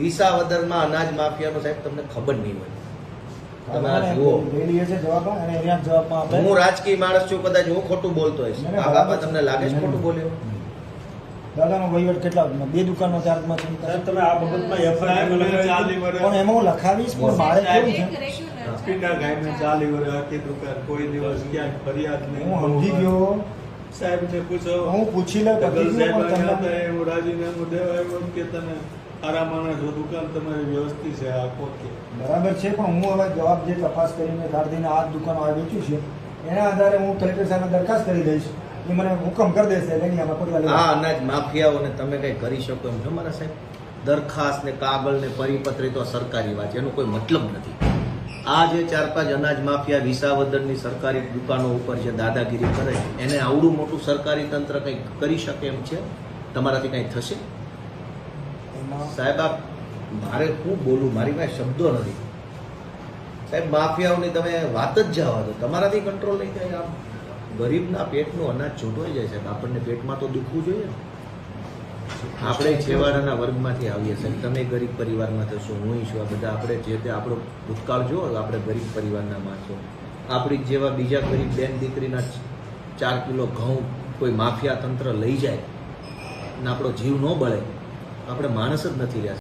વિસાવદરમાં અનાજ માફિયાનો સાહેબ તમને ખબર નહીં હોય. તમે આ જુઓ. હું રાજકીય માણસ છું કદાચ હું ખોટું બોલતો ના, આ બાબા તમને લાગે છે. ખોટું બોલ્યો? દાદાનો વહીવટ કેટલા? બે દુકાનનો ચાર્જમાં છે. તમે આ બાબતમાં એફઆઈઆર ચાલી પણ એમાં હું લખાવીશ પણ મારે કેવું છે? હોસ્પિટલ ગાયને ચાલી વર્ષ આખી દુકાન કોઈ દિવસ ક્યાંક ફરિયાદ નહીં હું સમજી ગયો. સાહેબ ને પૂછો હું પૂછી લઉં ડગલ પછી સાહેબ આવ્યા હતા, એવું રાજીનામું દેવા આવ્યો કે તમે સારા માણસ દુકાન તમારી વ્યવસ્થિત છે આ કોકે બરાબર છે પણ હું હવે જવાબ જે તપાસ કરીને કાઢીને આ જ દુકાનો આ વેચ્યું છે એના આધારે હું કલેક્ટર સાહેબ દરખાસ્ત કરી દઈશ. એ મને હુકમ કરી દેશે એની આમાં પગલાં આ અનાજ માફિયાઓને તમે કંઈ કરી શકો એમ છો મારા સાહેબ? દરખાસ્ત ને કાગળ ને પરિપત્ર એ તો સરકારી વાત એનો કોઈ મતલબ નથી. આ જે ચાર પાંચ અનાજ માફિયા વિસાવદરની સરકારી દુકાનો ઉપર જે દાદાગીરી કરે એને આવડું મોટું સરકારી તંત્ર કંઈક કરી શકે એમ છે? તમારાથી કંઈ થશે? સાહેબ આપ મારે શું બોલું? મારી પાસે શબ્દો નથી. સાહેબ માફિયાઓની તમે વાત જ જવા દો. તમારાથી કંટ્રોલ નહીં થાય. આમ ગરીબના પેટનું અનાજ છૂટવાઈ જાય સાહેબ. આપણને પેટમાં તો દુખવું જોઈએ. ને. આપણે છેવાડાના વર્ગમાંથી આવીએ છીએ. તમે ગરીબ પરિવારમાં થશો, હું છું, આ બધા આપણે જે તે આપણો ભૂતકાળ જુઓ આપણે ગરીબ પરિવારના માણસો. આપણી જેવા બીજા ગરીબ બેન દીકરીના ચાર કિલો ઘઉં કોઈ માફિયા તંત્ર લઈ જાય ને આપણો જીવ ન બળે, આપણે માણસ જ નથી રહ્યા.